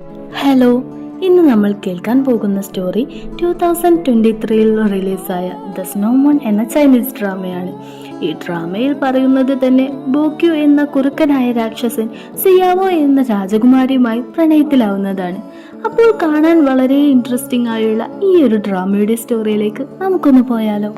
Hello ഇന്ന് നമ്മൾ കേൾക്കാൻ പോകുന്ന സ്റ്റോറി ടു തൗസൻഡ് ട്വന്റി ത്രീയിൽ റിലീസായ ദ സ്നോമോൺ എന്ന ചൈനീസ് ഡ്രാമയാണ് ഈ ഡ്രാമയിൽ പറയുന്നത് തന്നെ ബോക്യു എന്ന കുറുക്കനായ രാക്ഷസൻ സിയാവോ എന്ന രാജകുമാരിയുമായി പ്രണയത്തിലാവുന്നതാണ്. അപ്പോൾ കാണാൻ വളരെ ഇൻട്രസ്റ്റിംഗ് ആയുള്ള ഈ ഒരു ഡ്രാമയുടെ സ്റ്റോറിയിലേക്ക് നമുക്കൊന്ന് പോയാലോ.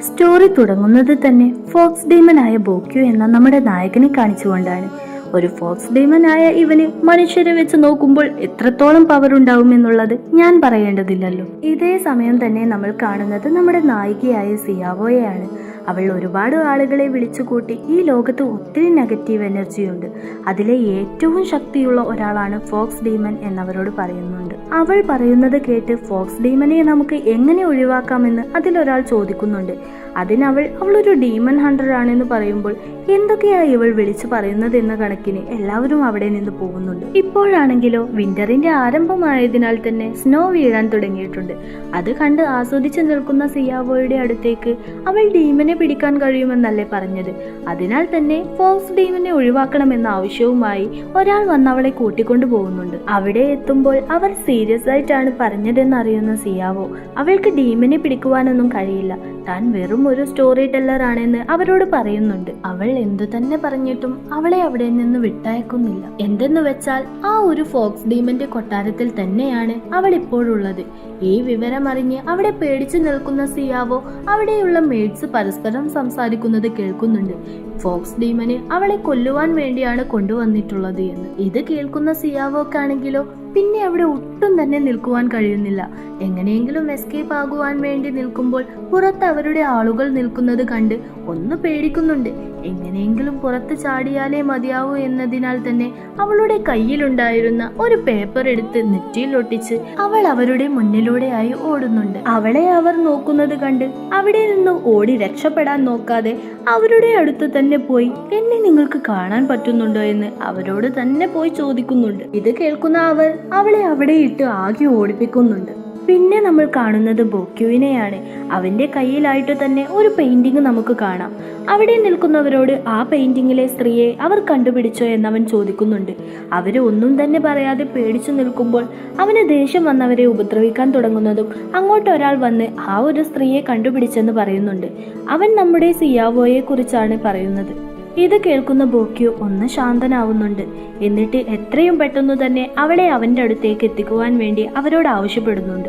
സ്റ്റോറി തുടങ്ങുന്നത് തന്നെ ഫോക്സ് ഡീമനായ ബോക്യു എന്ന നമ്മുടെ നായകനെ കാണിച്ചുകൊണ്ടാണ്. ഒരു ഫോക്സ് ഡീമനായ ഇവന് മനുഷ്യരെ വെച്ച് നോക്കുമ്പോൾ എത്രത്തോളം പവർ ഉണ്ടാവും എന്നുള്ളത് ഞാൻ പറയേണ്ടതില്ലല്ലോ. ഇതേ സമയം തന്നെ നമ്മൾ കാണുന്നത് നമ്മുടെ നായികയായ സിയാവോയെയാണ്. അവൾ ഒരുപാട് ആളുകളെ വിളിച്ചുകൂട്ടി ഈ ലോകത്ത് ഒത്തിരി നെഗറ്റീവ് എനർജിയുണ്ട് അതിലെ ഏറ്റവും ശക്തിയുള്ള ഒരാളാണ് ഫോക്സ് ഡീമൻ എന്നവരോട് പറയുന്നുണ്ട്. അവൾ പറയുന്നത് കേട്ട് ഫോക്സ് ഡീമനെ നമുക്ക് എങ്ങനെ ഒഴിവാക്കാമെന്ന് അതിലൊരാൾ ചോദിക്കുന്നുണ്ട്. അതിനവൾ അവളൊരു ഡീമൺ ഹണ്ടർ ആണെന്ന് പറയുമ്പോൾ എന്തൊക്കെയാ ഇവൾ വിളിച്ചു പറയുന്നത് എന്ന കണക്കിന് എല്ലാവരും അവിടെ നിന്ന് പോകുന്നുണ്ട്. ഇപ്പോഴാണെങ്കിലോ വിന്ററിന്റെ ആരംഭമായതിനാൽ തന്നെ സ്നോ വീഴാൻ തുടങ്ങിയിട്ടുണ്ട്. അത് കണ്ട് ആസ്വദിച്ചു നിൽക്കുന്ന സിയാവോയുടെ അടുത്തേക്ക് അവൾ ഡീമനെ പിടിക്കാൻ കഴിയുമെന്നല്ലേ പറഞ്ഞത്. അതിനാൽ തന്നെ ഫോക്സ് ഡീമനെ ഒഴിവാക്കണമെന്ന ആവശ്യവുമായി ഒരാൾ വന്ന് അവളെ കൂട്ടിക്കൊണ്ടു പോകുന്നുണ്ട്. അവിടെ എത്തുമ്പോൾ അവർ സീരിയസ് ആയിട്ടാണ് പറഞ്ഞതെന്ന് അറിയുന്ന സിയാവോ അവൾക്ക് ഡീമനെ പിടിക്കുവാനൊന്നും കഴിയില്ല. താൻ വെറും ഒരു സ്റ്റോറി ടെല്ലർ ആണെന്ന് അവരോട് പറയുന്നുണ്ട്. അവൾ എന്തു തന്നെ പറഞ്ഞിട്ടും അവളെ അവിടെ നിന്ന് വിട്ടയക്കുന്നില്ല. എന്തെന്ന് വെച്ചാൽ ആ ഒരു ഫോക്സ് ഡീമന്റെ കൊട്ടാരത്തിൽ തന്നെയാണ് അവൾ ഇപ്പോഴുള്ളത്. ഈ വിവരമറിഞ്ഞ് അവിടെ പേടിച്ചു നിൽക്കുന്ന സിയാവോ അവിടെയുള്ള മേഡ്സ് പരസ്പരം സംസാരിക്കുന്നത് കേൾക്കുന്നുണ്ട്. ഫോക്സ് ഡീമന് അവളെ കൊല്ലുവാൻ വേണ്ടിയാണ് കൊണ്ടുവന്നിട്ടുള്ളത് എന്ന്. ഇത് കേൾക്കുന്ന സിയാവോക്കാണെങ്കിലോ പിന്നെ അവിടെ ഒട്ടും തന്നെ നിൽക്കുവാൻ കഴിയുന്നില്ല. എങ്ങനെയെങ്കിലും എസ്കേപ്പ് ആകുവാൻ വേണ്ടി നിൽക്കുമ്പോൾ പുറത്ത് അവരുടെ ആളുകൾ നിൽക്കുന്നത് കണ്ട് ഒന്ന് പേടിക്കുന്നുണ്ട്. എങ്ങനെയെങ്കിലും പുറത്ത് ചാടിയാലേ മതിയാവൂ എന്നതിനാൽ തന്നെ അവളുടെ കയ്യിലുണ്ടായിരുന്ന ഒരു പേപ്പർ എടുത്ത് നെറ്റിയിലൊട്ടിച്ച് അവൾ അവരുടെ മുന്നിലൂടെയായി ഓടുന്നുണ്ട്. അവളെ അവർ നോക്കുന്നത് കണ്ട് അവിടെ നിന്ന് ഓടി രക്ഷപ്പെടാൻ നോക്കാതെ അവരുടെ അടുത്ത് തന്നെ പോയി എന്നെ നിങ്ങൾക്ക് കാണാൻ പറ്റുന്നുണ്ടോ? എന്ന് അവരോട് തന്നെ പോയി ചോദിക്കുന്നുണ്ട്. ഇത് കേൾക്കുന്ന അവർ അവളെ അവിടെ ഇട്ട് ആകെ ഓടിപ്പിക്കുന്നുണ്ട്. പിന്നെ നമ്മൾ കാണുന്നത് ബോക്യുവിനെയാണ്. അവന്റെ കയ്യിലായിട്ട് തന്നെ ഒരു പെയിന്റിംഗ് നമുക്ക് കാണാം. അവിടെ നിൽക്കുന്നവരോട് ആ പെയിന്റിങ്ങിലെ സ്ത്രീയെ അവർ കണ്ടുപിടിച്ചോ എന്നവൻ ചോദിക്കുന്നുണ്ട്. അവർ ഒന്നും തന്നെ പറയാതെ പേടിച്ചു നിൽക്കുമ്പോൾ അവന് ദേഷ്യം വന്നവരെ ഉപദ്രവിക്കാൻ തുടങ്ങുന്നതും അങ്ങോട്ട് ഒരാൾ വന്ന് ആ ഒരു സ്ത്രീയെ കണ്ടുപിടിച്ചെന്ന് പറയുന്നുണ്ട്. അവൻ നമ്മുടെ സിയാവോയെ കുറിച്ചാണ് പറയുന്നത്. ഇത് കേൾക്കുന്ന ബോക്യു ഒന്ന് ശാന്തനാവുന്നുണ്ട്. എന്നിട്ട് എത്രയും പെട്ടെന്ന് തന്നെ അവളെ അവന്റെ അടുത്തേക്ക് എത്തിക്കുവാൻ വേണ്ടി അവരോട് ആവശ്യപ്പെടുന്നുണ്ട്.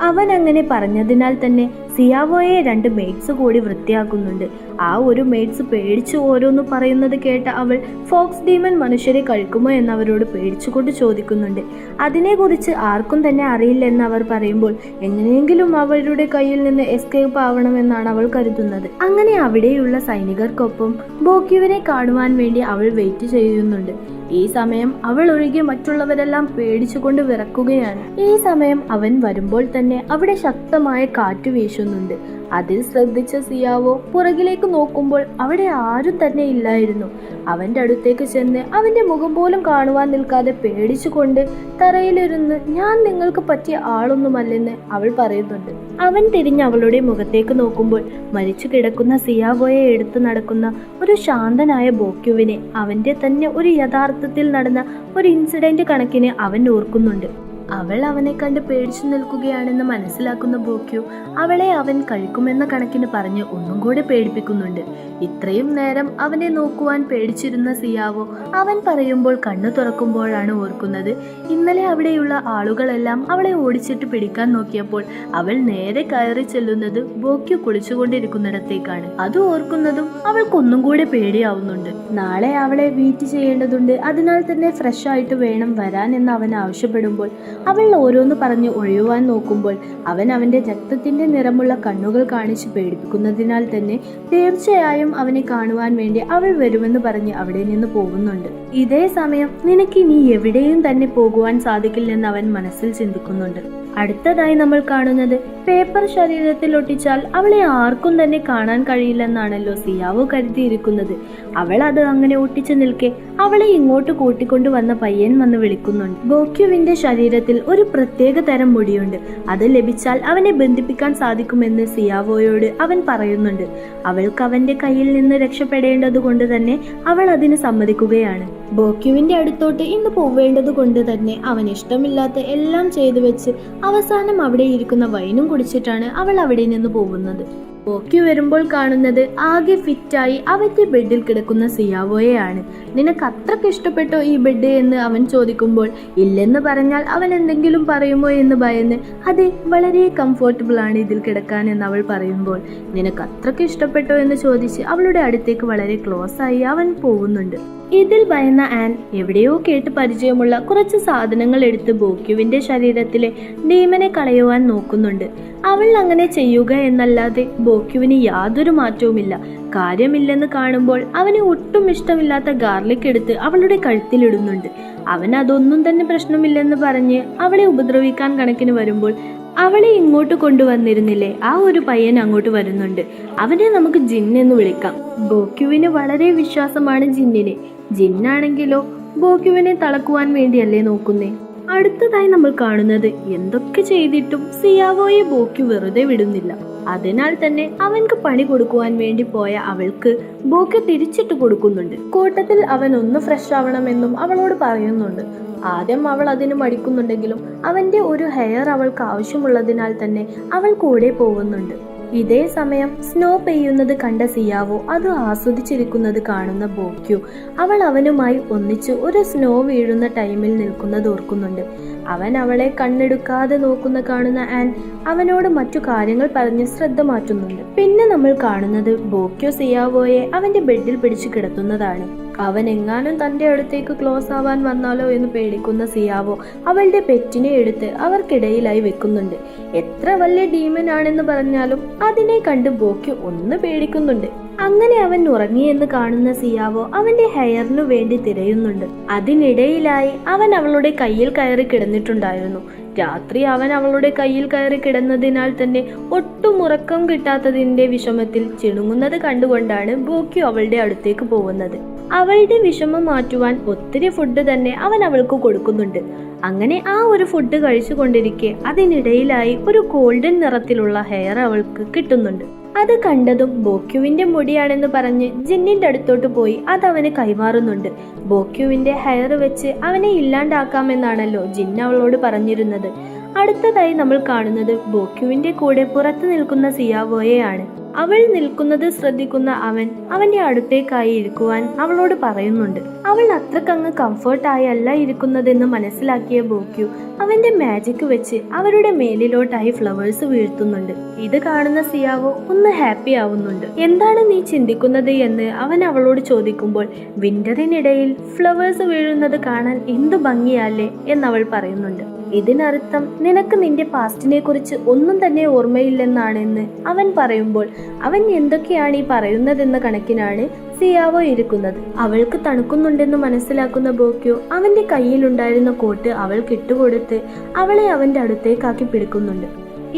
അവൻ അങ്ങനെ പറഞ്ഞതിനാൽ തന്നെ സിയാവോയെ രണ്ട് മെയ്ഡ്സ് കൂടി വൃത്തിയാക്കുന്നുണ്ട്. ആ ഒരു മെയ്ഡ്സ് പേടിച്ച് ഓരോന്ന് പറയുന്നത് കേട്ട അവൾ ഫോക്സ് ഡീമൻ മനുഷ്യരെ കഴിക്കുമോ? എന്ന് അവരോട് പേടിച്ചുകൊണ്ട് ചോദിക്കുന്നുണ്ട്. അതിനെക്കുറിച്ച് ആർക്കും തന്നെ അറിയില്ലെന്ന് അവർ പറയുമ്പോൾ എങ്ങനെയെങ്കിലും അവരുടെ കയ്യിൽ നിന്ന് എസ്കേപ്പ് ആവണമെന്നാണ് അവൾ കരുതുന്നത്. അങ്ങനെ അവിടെയുള്ള സൈനികർക്കൊപ്പം ബോക്യുവിനെ കാണുവാൻ വേണ്ടി അവൾ വെയിറ്റ് ചെയ്യുന്നുണ്ട്. ഈ സമയം അവൾ ഒഴികെ മറ്റുള്ളവരെല്ലാം പേടിച്ചുകൊണ്ട് വിറക്കുകയാണ്. ഈ സമയം അവൻ വരുമ്പോൾ തന്നെ അവിടെ ശക്തമായ കാറ്റ് വീശുന്നുണ്ട്. അതിൽ ശ്രദ്ധിച്ച സിയാവോ പുറകിലേക്ക് നോക്കുമ്പോൾ അവിടെ ആരും തന്നെ ഇല്ലായിരുന്നു. അവന്റെ അടുത്തേക്ക് ചെന്ന് അവന്റെ മുഖം പോലും കാണുവാൻ നിൽക്കാതെ പേടിച്ചുകൊണ്ട് തറയിലിരുന്ന് ഞാൻ നിങ്ങൾക്ക് പറ്റിയ ആളൊന്നുമല്ലെന്ന് അവൾ പറയുന്നുണ്ട്. അവൻ തിരിഞ്ഞ് അവളുടെ മുഖത്തേക്ക് നോക്കുമ്പോൾ മരിച്ചു കിടക്കുന്ന സിയാവോയെ എടുത്തു നടക്കുന്ന ഒരു ശാന്തനായ ബോക്യുവിനെ അവന്റെ തന്നെ ഒരു യഥാർത്ഥത്തിൽ നടന്ന ഒരു ഇൻസിഡന്റ് കണക്കിന് അവൻ ഓർക്കുന്നുണ്ട്. അവൾ അവനെ കണ്ട് പേടിച്ചു നിൽക്കുകയാണെന്ന് മനസ്സിലാക്കുന്ന ബോക്യു അവളെ അവൻ കഴിക്കുമെന്ന കണക്കിന് പറഞ്ഞ് ഒന്നും കൂടെ പേടിപ്പിക്കുന്നുണ്ട്. ഇത്രയും നേരം അവനെ നോക്കുവാൻ പേടിച്ചിരുന്ന സിയാവോ അവൻ പറയുമ്പോൾ കണ്ണു തുറക്കുമ്പോഴാണ് ഓർക്കുന്നത്. ഇന്നലെ അവിടെയുള്ള ആളുകളെല്ലാം അവളെ ഓടിച്ചിട്ട് പിടിക്കാൻ നോക്കിയപ്പോൾ അവൾ നേരെ കയറി ചെല്ലുന്നത് ബോക്യു കുളിച്ചുകൊണ്ടിരിക്കുന്നിടത്തേക്കാണ്. അത് ഓർക്കുന്നതും അവൾക്കൊന്നും കൂടെ പേടിയാവുന്നുണ്ട്. നാളെ അവളെ വീറ്റ് ചെയ്യേണ്ടതുണ്ട്. അതിനാൽ തന്നെ ഫ്രഷ് ആയിട്ട് വേണം വരാൻ എന്ന് അവൻ ആവശ്യപ്പെടുമ്പോൾ അവൾ ഓരോന്ന് പറഞ്ഞ് ഒഴിയുവാൻ നോക്കുമ്പോൾ അവൻ അവന്റെ രക്തത്തിന്റെ നിറമുള്ള കണ്ണുകൾ കാണിച്ച് പേടിപ്പിക്കുന്നതിനാൽ തന്നെ തീർച്ചയായും അവനെ കാണുവാൻ വേണ്ടി അവൾ വരുമെന്ന് പറഞ്ഞ് അവിടെ നിന്ന് പോകുന്നുണ്ട്. ഇതേ സമയം നിനക്ക് ഇനി എവിടെയും തന്നെ പോകുവാൻ സാധിക്കില്ലെന്ന് അവൻ മനസ്സിൽ ചിന്തിക്കുന്നുണ്ട്. അടുത്തതായി നമ്മൾ കാണുന്നത് പേപ്പർ ശരീരത്തിൽ ഒട്ടിച്ചാൽ അവളെ ആർക്കും തന്നെ കാണാൻ കഴിയില്ലെന്നാണല്ലോ സിയാവോ കരുതിയിരിക്കുന്നത്. അവൾ അത് അങ്ങനെ ഒട്ടിച്ചു നിൽക്കെ അവളെ ഇങ്ങോട്ട് കൂട്ടിക്കൊണ്ടു വന്ന പയ്യൻ വന്ന് വിളിക്കുന്നുണ്ട്. ഗോക്യുവിന്റെ ശരീരത്തിൽ ഒരു പ്രത്യേക തരം മുടിയുണ്ട്. അത് ലഭിച്ചാൽ അവനെ ബന്ധിപ്പിക്കാൻ സാധിക്കുമെന്ന് സിയാവോയോട് അവൻ പറയുന്നുണ്ട്. അവൾക്ക് അവന്റെ കയ്യിൽ നിന്ന് രക്ഷപ്പെടേണ്ടതുകൊണ്ട് തന്നെ അവൾ അതിന് സമ്മതിക്കുകയാണ്. ബോക്യുവിന്റെ അടുത്തോട്ട് ഇന്ന് പോവേണ്ടത് കൊണ്ട് തന്നെ അവൻ ഇഷ്ടമില്ലാത്ത എല്ലാം ചെയ്തു വെച്ച് അവസാനം അവിടെ ഇരിക്കുന്ന വൈനും കുടിച്ചിട്ടാണ് അവൾ അവിടെ നിന്ന് പോകുന്നത്. ബോക്യു വരുമ്പോൾ കാണുന്നത് ആകെ ഫിറ്റായി അവന്റെ ബെഡിൽ കിടക്കുന്ന സിയാവോയെയാണ്. നിനക്ക് അത്രയ്ക്ക് ഇഷ്ടപ്പെട്ടോ ഈ ബെഡ്? എന്ന് അവൻ ചോദിക്കുമ്പോൾ ഇല്ലെന്ന് പറഞ്ഞാൽ അവൻ എന്തെങ്കിലും പറയുമോ? എന്ന് ഭയന്ന് അതെ വളരെ കംഫർട്ടബിൾ ആണ് ഇതിൽ കിടക്കാൻ എന്ന് അവൾ പറയുമ്പോൾ നിനക്ക് അത്രയ്ക്ക് ഇഷ്ടപ്പെട്ടോ? എന്ന് ചോദിച്ച് അവളുടെ അടുത്തേക്ക് വളരെ ക്ലോസ് ആയി അവൻ പോകുന്നുണ്ട്. ഇതിൽ ഭയന്ന ആൻ എവിടെയോ കേട്ട് പരിചയമുള്ള കുറച്ച് സാധനങ്ങൾ എടുത്ത് ബോക്യുവിന്റെ ശരീരത്തിലെ ഡീമനെ കളയുവാൻ നോക്കുന്നുണ്ട്. അവൾ അങ്ങനെ ചെയ്യുക എന്നല്ലാതെ ബോക്യുവിന് യാതൊരു മാറ്റവുമില്ല. കാര്യമില്ലെന്ന് കാണുമ്പോൾ അവന് ഒട്ടും ഇഷ്ടമില്ലാത്ത ഗാർലിക് എടുത്ത് അവളുടെ കഴുത്തിലിടുന്നുണ്ട്. അവൻ അതൊന്നും തന്നെ പ്രശ്നമില്ലെന്ന് പറഞ്ഞ് അവളെ ഉപദ്രവിക്കാൻ കണക്കിന് വരുമ്പോൾ അവളെ ഇങ്ങോട്ട് കൊണ്ടുവന്നിരുന്നില്ലേ? ആ ഒരു പയ്യൻ അങ്ങോട്ട് വരുന്നുണ്ട്. അവനെ നമുക്ക് ജിൻ എന്ന് വിളിക്കാം. ബോക്യുവിന് വളരെ വിശ്വാസമാണ് ജിന്നിനെ. ജിന്നാണെങ്കിലോ ബോക്യുവിനെ തളക്കുവാൻ വേണ്ടിയല്ലേ നോക്കുന്നേ? അടുത്തതായി നമ്മൾ കാണുന്നത് എന്തൊക്കെ ചെയ്തിട്ടും സിയാവോയെ ബോക്യു വെറുതെ വിടുന്നില്ല. അതിനാൽ തന്നെ അവൻക്ക് പണി കൊടുക്കുവാൻ വേണ്ടി പോയ അവൾക്ക് ബോക്യു തിരിച്ചിട്ട് കൊടുക്കുന്നുണ്ട്. കൂട്ടത്തിൽ അവൻ ഒന്ന് ഫ്രഷ് ആവണമെന്നും അവളോട് പറയുന്നുണ്ട്. ആദ്യം അവൾ അതിന് മടിക്കുന്നുണ്ടെങ്കിലും അവന്റെ ഒരു ഹെയർ അവൾക്ക് ആവശ്യമുള്ളതിനാൽ തന്നെ അവൾ കൂടെ പോകുന്നുണ്ട്. ഇതേ സമയം സ്നോ പെയ്യുന്നത് കണ്ട സിയാവോ അത് ആസ്വദിച്ചിരിക്കുന്നത് കാണുന്ന ബോക്യു. അവൾ അവനുമായി ഒന്നിച്ച് ഒരു സ്നോ വീഴുന്ന ടൈമിൽ നിൽക്കുന്നത് ഓർക്കുന്നുണ്ട്. അവൻ അവളെ കണ്ണെടുക്കാതെ നോക്കുന്ന കാണുന്ന ആൻ അവനോട് മറ്റു കാര്യങ്ങൾ പറഞ്ഞ് ശ്രദ്ധ മാറ്റുന്നുണ്ട്. പിന്നെ നമ്മൾ കാണുന്നത് ബോക്യോ സിയാവോയെ അവന്റെ ബെഡിൽ പിടിച്ചു കിടത്തുന്നതാണ്. അവൻ എങ്ങാനും തന്റെ അടുത്തേക്ക് ക്ലോസ് ആവാൻ വന്നാലോ എന്ന് പേടിക്കുന്ന സിയാവോ അവളുടെ പെറ്റിനെ എടുത്ത് അവർക്കിടയിലായി വെക്കുന്നുണ്ട്. എത്ര വലിയ ഡീമൻ ആണെന്ന് പറഞ്ഞാലും അതിനെ കണ്ട് ബോക്ക് ഒന്ന് പേടിക്കുന്നുണ്ട്. അങ്ങനെ അവൻ ഉറങ്ങിയെന്ന് കാണുന്ന സിയാവോ അവന്റെ ഹെയറിനു വേണ്ടി തിരയുന്നുണ്ട്. അതിനിടയിലായി അവൻ അവളുടെ കയ്യിൽ കയറി കിടന്നിട്ടുണ്ടായിരുന്നു. രാത്രി അവൻ അവളുടെ കയ്യിൽ കയറി കിടന്നതിനാൽ തന്നെ ഒട്ടും ഉറക്കം കിട്ടാത്തതിന്റെ വിഷമത്തിൽ ചിണുങ്ങുന്നത് കണ്ടുകൊണ്ടാണ് ബോക്കി അവളുടെ അടുത്തേക്ക് പോകുന്നത്. അവളുടെ വിഷമം മാറ്റുവാൻ ഒത്തിരി ഫുഡ് തന്നെ അവൻ അവൾക്ക് കൊടുക്കുന്നുണ്ട്. അങ്ങനെ ആ ഒരു ഫുഡ് കഴിച്ചുകൊണ്ടിരിക്കെ അതിനിടയിലായി ഒരു ഗോൾഡൻ നിറത്തിലുള്ള ഹെയർ അവൾക്ക് കിട്ടുന്നുണ്ട്. അത് കണ്ടതും ബോക്യുവിന്റെ മുടിയാണെന്ന് പറഞ്ഞ് ജിന്നിന്റെ അടുത്തോട്ട് പോയി അത് അവന് കൈമാറുന്നുണ്ട്. ബോക്യുവിന്റെ ഹെയർ വെച്ച് അവനെ ഇല്ലാണ്ടാക്കാമെന്നാണല്ലോ ജിൻ അവളോട് പറഞ്ഞിരുന്നത്. അടുത്തതായി നമ്മൾ കാണുന്നത് ബോക്യുവിന്റെ കൂടെ പുറത്തു നിൽക്കുന്ന സിയാവോയെയാണ്. അവൾ നിൽക്കുന്നത് ശ്രദ്ധിക്കുന്ന അവൻ അവന്റെ അടുത്തേക്കായി ഇരിക്കുവാൻ അവളോട് പറയുന്നുണ്ട്. അവൾ അത്രക്കങ്ങ് കംഫർട്ടായി അല്ല ഇരിക്കുന്നതെന്ന് മനസ്സിലാക്കിയ ബോക്യു അവന്റെ മാജിക് വെച്ച് അവരുടെ മേലിലോട്ടായി ഫ്ലവേഴ്സ് വീഴ്ത്തുന്നുണ്ട്. ഇത് കാണുന്ന സിയാവോ ഒന്ന് ഹാപ്പി ആവുന്നുണ്ട്. എന്താണ് നീ ചിന്തിക്കുന്നത് എന്ന് അവൻ അവളോട് ചോദിക്കുമ്പോൾ വിന്ററിനിടയിൽ ഫ്ലവേഴ്സ് വീഴുന്നത് കാണാൻ എന്തു ഭംഗിയല്ലേ? എന്നവൾ പറയുന്നുണ്ട്. ഇതിനർത്ഥം നിനക്ക് നിന്റെ പാസ്റ്റിനെ കുറിച്ച് ഒന്നും തന്നെ ഓർമ്മയില്ലെന്നാണെന്ന് അവൻ പറയുമ്പോൾ അവൻ എന്തൊക്കെയാണ് ഈ പറയുന്നതെന്ന കണക്കിനാണ് സിയാവോ ഇരിക്കുന്നത്. അവൾക്ക് തണുക്കുന്നുണ്ടെന്ന് മനസ്സിലാക്കുന്ന ബോക്യോ അവന്റെ കയ്യിലുണ്ടായിരുന്ന കോട്ട് അവൾക്ക് ഇട്ടുകൊടുത്ത് അവളെ അവന്റെ അടുത്തേക്കാക്കി പിടിക്കുന്നുണ്ട്.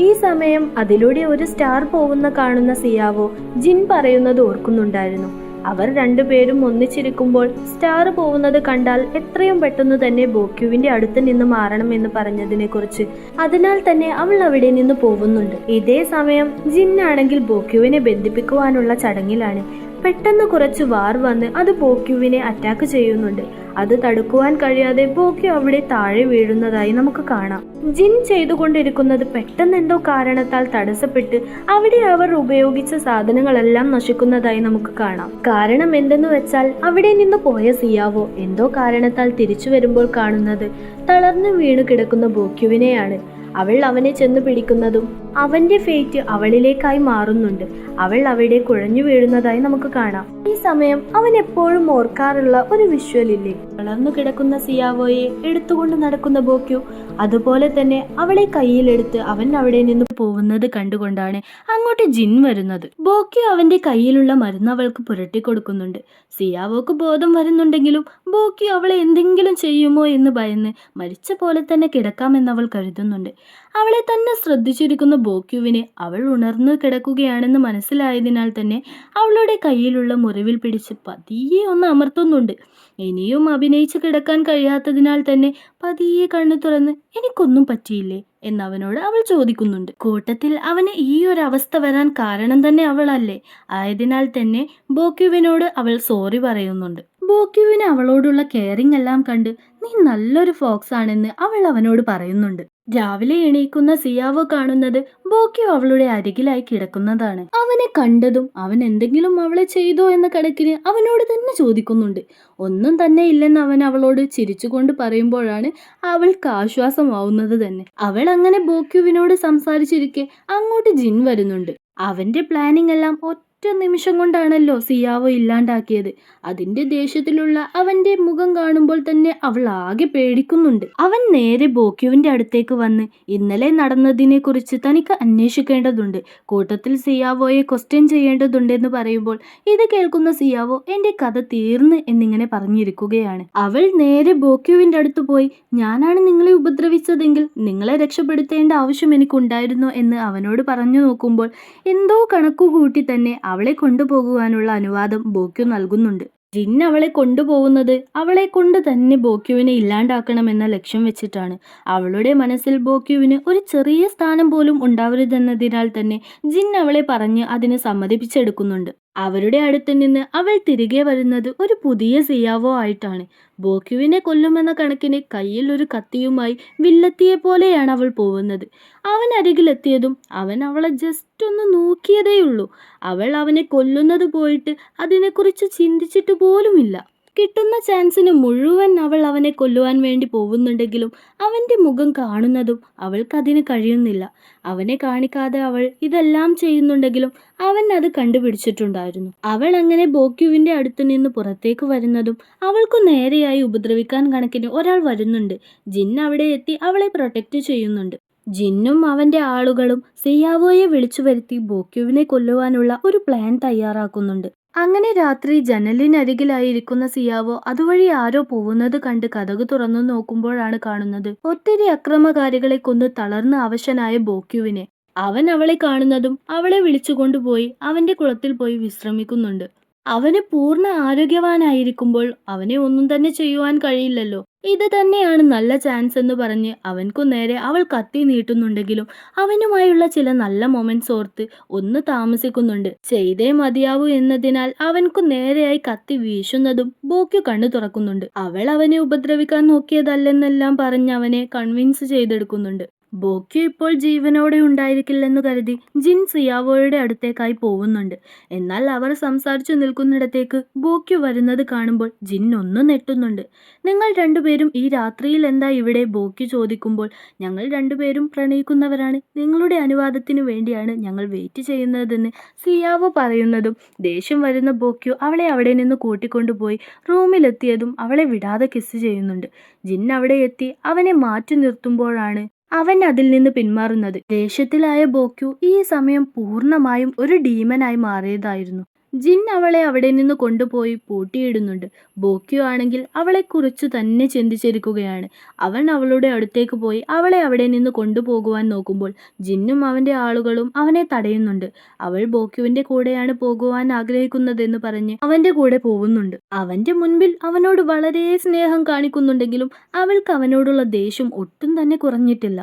ഈ സമയം അതിലൂടെ ഒരു സ്റ്റാർ പോകുന്ന കാണുന്ന സിയാവോ ജിൻ പറയുന്നത് ഓർക്കുന്നുണ്ടായിരുന്നു. അവർ രണ്ടുപേരും ഒന്നിച്ചിരിക്കുമ്പോൾ സ്റ്റാർ പോകുന്നത് കണ്ടാൽ എത്രയും പെട്ടെന്ന് തന്നെ ബോക്യുവിന്റെ അടുത്ത് നിന്ന് മാറണമെന്ന് പറഞ്ഞതിനെ കുറിച്ച് അതിനാൽ തന്നെ അവൾ അവിടെ നിന്ന് പോകുന്നുണ്ട്. ഇതേ സമയം ജിന്നാണെങ്കിൽ ബോക്യുവിനെ ബന്ധിപ്പിക്കുവാനുള്ള ചടങ്ങിലാണ്. പെട്ടെന്ന് കുറച്ച് വാർ വന്ന് അത് പോക്യുവിനെ അറ്റാക്ക് ചെയ്യുന്നുണ്ട്. അത് തടുക്കുവാൻ കഴിയാതെ പോക്യു അവിടെ താഴെ വീഴുന്നതായി നമുക്ക് കാണാം. ജിൻ ചെയ്തുകൊണ്ടിരിക്കുന്നത് പെട്ടെന്ന് എന്തോ കാരണത്താൽ തടസ്സപ്പെട്ട് അവിടെ അവർ ഉപയോഗിച്ച സാധനങ്ങളെല്ലാം നശിക്കുന്നതായി നമുക്ക് കാണാം. കാരണം എന്തെന്ന് വെച്ചാൽ അവിടെ നിന്ന് പോയ സിയാവോ എന്തോ കാരണത്താൽ തിരിച്ചു വരുമ്പോൾ കാണുന്നത് തളർന്നു വീണ് കിടക്കുന്ന ബോക്യുവിനെയാണ് അവൾ അവനെ ചെന്ന് പിടിക്കുന്നതും അവന്റെ ഫേറ്റ് അവളിലേക്കായി മാറുന്നുണ്ട്. അവൾ അവിടെ കുഴഞ്ഞു വീഴുന്നതായി നമുക്ക് കാണാം. ഈ സമയം അവൻ എപ്പോഴും ഓർക്കാറുള്ള ഒരു വിഷ്വൽ ഇല്ലേ? വളർന്നു കിടക്കുന്ന സിയാവോയെ എടുത്തുകൊണ്ട് നടക്കുന്ന ബോക്യു അതുപോലെ തന്നെ അവളെ കയ്യിലെടുത്ത് അവൻ അവിടെ നിന്ന് പോകുന്നത് കണ്ടുകൊണ്ടാണ് അങ്ങോട്ട് ജിൻ വരുന്നത്. ബോക്യു അവന്റെ കയ്യിലുള്ള മരുന്ന് അവൾക്ക് പുരട്ടി കൊടുക്കുന്നുണ്ട്. സിയാവോക്ക് ബോധം വരുന്നുണ്ടെങ്കിലും ബോക്യു അവളെ എന്തെങ്കിലും ചെയ്യുമോ എന്ന് ഭയന്ന് മരിച്ച പോലെ തന്നെ കിടക്കാമെന്ന് അവൾ കരുതുന്നുണ്ട്. അവളെ തന്നെ ശ്രദ്ധിച്ചിരിക്കുന്ന ബോക്യുവിന് അവൾ ഉണർന്നു കിടക്കുകയാണെന്ന് മനസ്സിലായതിനാൽ തന്നെ അവളുടെ കയ്യിലുള്ള മുറിവിൽ പിടിച്ച് പതിയെ ഒന്ന് അമർത്തുന്നുണ്ട്. ഇനിയും അഭിനയിച്ച് കിടക്കാൻ കഴിയാത്തതിനാൽ തന്നെ പതിയെ കണ്ണു തുറന്ന് എനിക്കൊന്നും പറ്റിയില്ലേ? എന്നവനോട് അവൾ ചോദിക്കുന്നുണ്ട്. കൂട്ടത്തിൽ അവന് ഈ ഒരു അവസ്ഥ വരാൻ കാരണം തന്നെ അവളല്ലേ? ആയതിനാൽ തന്നെ ബോക്യുവിനോട് അവൾ സോറി പറയുന്നുണ്ട്. ബോക്യുവിന് അവളോടുള്ള കെയറിംഗ് എല്ലാം കണ്ട് നീ നല്ലൊരു ഫോക്സ് ആണെന്ന് അവൾ അവനോട് പറയുന്നുണ്ട്. രാവിലെ എണീക്കുന്ന സിയാവോ കാണുന്നത് ബോക്കിയോ അവളുടെ അരികിലായി കിടക്കുന്നതാണ്. അവനെ കണ്ടതും അവൻ എന്തെങ്കിലും അവളെ ചെയ്തോ എന്ന കണക്കിന് അവനോട് തന്നെ ചോദിക്കുന്നുണ്ട്. ഒന്നും തന്നെ ഇല്ലെന്ന് അവൻ അവളോട് ചിരിച്ചുകൊണ്ട് പറയുമ്പോഴാണ് അവൾക്ക് ആശ്വാസമാവുന്നത് തന്നെ. അവൾ അങ്ങനെ ബോക്യുവിനോട് സംസാരിച്ചിരിക്കെ അങ്ങോട്ട് ജിൻ വരുന്നുണ്ട്. അവന്റെ പ്ലാനിംഗ് എല്ലാം ഒറ്റ നിമിഷം കൊണ്ടാണല്ലോ സിയാവോ ഇല്ലാണ്ടാക്കിയത്. അതിന്റെ ദേഷ്യത്തിലുള്ള അവന്റെ മുഖം കാണുമ്പോൾ തന്നെ അവൾ ആകെ പേടിക്കുന്നുണ്ട്. അവൻ നേരെ ബോക്യുവിന്റെ അടുത്തേക്ക് വന്ന് ഇന്നലെ നടന്നതിനെ കുറിച്ച് തനിക്ക് അന്വേഷിക്കേണ്ടതുണ്ട്. കൂട്ടത്തിൽ സിയാവോയെ ക്വസ്റ്റ്യൻ ചെയ്യേണ്ടതുണ്ടെന്ന് പറയുമ്പോൾ ഇത് കേൾക്കുന്ന സിയാവോ എന്റെ കഥ തീർന്ന് എന്നിങ്ങനെ പറഞ്ഞിരിക്കുകയാണ്. അവൾ നേരെ ബോക്യുവിന്റെ അടുത്ത് പോയി ഞാനാണ് നിങ്ങളെ ഉപദ്രവിച്ചതെങ്കിൽ നിങ്ങളെ രക്ഷപ്പെടുത്തേണ്ട ആവശ്യം എനിക്കുണ്ടായിരുന്നോ എന്ന് അവനോട് പറഞ്ഞു നോക്കുമ്പോൾ എന്തോ കണക്കുകൂട്ടി തന്നെ അവളെ കൊണ്ടുപോകുവാനുള്ള അനുവാദം ബോക്യു നൽകുന്നുണ്ട്. ജിൻ അവളെ കൊണ്ടുപോകുന്നത് അവളെ കൊണ്ട് തന്നെ ബോക്യുവിനെ ഇല്ലാണ്ടാക്കണമെന്ന ലക്ഷ്യം വെച്ചിട്ടാണ്. അവളുടെ മനസ്സിൽ ബോക്യുവിന് ഒരു ചെറിയ സ്ഥാനം പോലും ഉണ്ടാവരുതെന്നതിനാൽ തന്നെ ജിൻ അവളെ പറഞ്ഞ് അതിന് സമ്മതിപ്പിച്ചെടുക്കുന്നുണ്ട്. അവരുടെ അടുത്ത് നിന്ന് അവൾ തിരികെ വരുന്നത് ഒരു പുതിയ സിയാവോ ആയിട്ടാണ്. ബോക്യുവിനെ കൊല്ലുമെന്ന കണക്കിന് കയ്യിൽ ഒരു കത്തിയുമായി വില്ലത്തിയെ പോലെയാണ് അവൾ പോകുന്നത്. അവൻ അരികിലെത്തിയതും അവൻ അവളെ ജസ്റ്റ് ഒന്ന് നോക്കിയതേയുള്ളൂ. അവൾ അവനെ കൊല്ലുന്നത് പോയിട്ട് അതിനെക്കുറിച്ച് ചിന്തിച്ചിട്ട് പോലുമില്ല. കിട്ടുന്ന ചാൻസിന് മുഴുവൻ അവൾ അവനെ കൊല്ലുവാൻ വേണ്ടി പോകുന്നുണ്ടെങ്കിലും അവന്റെ മുഖം കാണുന്നതും അവൾക്കതിന് കഴിയുന്നില്ല. അവനെ കാണിക്കാതെ അവൾ ഇതെല്ലാം ചെയ്യുന്നുണ്ടെങ്കിലും അവൻ അത് കണ്ടുപിടിച്ചിട്ടുണ്ടായിരുന്നു. അവൾ അങ്ങനെ ബോക്യുവിന്റെ അടുത്ത് നിന്ന് പുറത്തേക്ക് വരുന്നതും അവൾക്കു നേരെയായി ഉപദ്രവിക്കാൻ കണക്കിന് ഒരാൾ വരുന്നുണ്ട്. ജിൻ അവിടെ എത്തി അവളെ പ്രൊട്ടക്റ്റ് ചെയ്യുന്നുണ്ട്. ജിന്നും അവന്റെ ആളുകളും സിയാവോയെ വിളിച്ചു വരുത്തി ബോക്യുവിനെ കൊല്ലുവാനുള്ള ഒരു പ്ലാൻ തയ്യാറാക്കുന്നുണ്ട്. അങ്ങനെ രാത്രി ജനലിനരികിലായിരിക്കുന്ന സിയാവോ അതുവഴി ആരോ പോകുന്നത് കണ്ട് കഥക് തുറന്നു നോക്കുമ്പോഴാണ് കാണുന്നത്. ഒത്തിരി അക്രമകാരികളെ കൊന്ന് തളർന്ന് അവശനായ ബോക്യുവിനെ. അവൻ അവളെ കാണുന്നതും അവളെ വിളിച്ചുകൊണ്ടുപോയി അവന്റെ കുളത്തിൽ പോയി വിശ്രമിക്കുന്നുണ്ട്. അവന് പൂർണ ആരോഗ്യവാനായിരിക്കുമ്പോൾ അവനെ ഒന്നും തന്നെ ചെയ്യുവാൻ കഴിയില്ലല്ലോ. ഇത് തന്നെയാണ് നല്ല ചാൻസ് എന്ന് പറഞ്ഞ് അവൻക്കു നേരെ അവൾ കത്തി നീട്ടുന്നുണ്ടെങ്കിലും അവനുമായുള്ള ചില നല്ല മൊമെന്റ്സ് ഓർത്ത് ഒന്ന് താമസിക്കുന്നുണ്ട്. ചെയ്തേ മതിയാവൂ എന്നതിനാൽ അവൻക്കു നേരെയായി കത്തി വീശുന്നതും ബോക്കു കണ്ണു തുറക്കുന്നുണ്ട്. അവൾ അവനെ ഉപദ്രവിക്കാൻ നോക്കിയതല്ലെന്നെല്ലാം പറഞ്ഞ് അവനെ കൺവിൻസ് ചെയ്തെടുക്കുന്നുണ്ട്. ബോക്യു ഇപ്പോൾ ജീവനോടെ ഉണ്ടായിരിക്കില്ലെന്ന് കരുതി ജിൻ സിയാവോയുടെ അടുത്തേക്കായി പോകുന്നുണ്ട്. എന്നാൽ അവർ സംസാരിച്ചു നിൽക്കുന്നിടത്തേക്ക് ബോക്യു വരുന്നത് കാണുമ്പോൾ ജിൻ ഒന്ന് നെട്ടുന്നുണ്ട് നിങ്ങൾ രണ്ടുപേരും ഈ രാത്രിയിൽ എന്താ ഇവിടെ? ബോക്യു ചോദിക്കുമ്പോൾ ഞങ്ങൾ രണ്ടുപേരും പ്രണയിക്കുന്നവരാണ്. നിങ്ങളുടെ അനുവാദത്തിനു വേണ്ടിയാണ് ഞങ്ങൾ വെയിറ്റ് ചെയ്യുന്നതെന്ന് സിയാവോ പറയുന്നതും ദേഷ്യം വരുന്ന ബോക്യു അവളെ അവിടെ നിന്ന് കൂട്ടിക്കൊണ്ടുപോയി റൂമിലെത്തിയതും അവളെ വിടാതെ കിസ് ചെയ്യുന്നുണ്ട്. ജിൻ അവിടെ എത്തി അവനെ മാറ്റി നിർത്തുമ്പോഴാണ് അവൻ അതിൽ നിന്ന് പിന്മാറുന്നത്. ദേഷ്യത്തിലായ ബോക്യു ഈ സമയം പൂർണമായും ഒരു ഡീമനായി മാറിയതായിരുന്നു. ജിൻ അവളെ അവിടെ നിന്ന് കൊണ്ടുപോയി പൂട്ടിയിടുന്നുണ്ട്. ബോക്കിയോ ആണെങ്കിൽ അവളെക്കുറിച്ച് തന്നെ ചിന്തിച്ചിരിക്കുകയാണ്. അവൻ അവളുടെ അടുത്തേക്ക് പോയി അവളെ അവിടെ നിന്ന് കൊണ്ടുപോകുവാൻ നോക്കുമ്പോൾ ജിന്നും അവന്റെ ആളുകളും അവനെ തടയുന്നുണ്ട്. അവൾ ബോക്കിയുവിന്റെ കൂടെയാണ് പോകുവാൻ ആഗ്രഹിക്കുന്നതെന്ന് പറഞ്ഞ് അവന്റെ കൂടെ പോകുന്നുണ്ട്. അവന്റെ മുൻപിൽ അവനോട് വളരെ സ്നേഹം കാണിക്കുന്നുണ്ടെങ്കിലും അവൾക്ക് അവനോടുള്ള ദേഷ്യം ഒട്ടും തന്നെ കുറഞ്ഞിട്ടില്ല.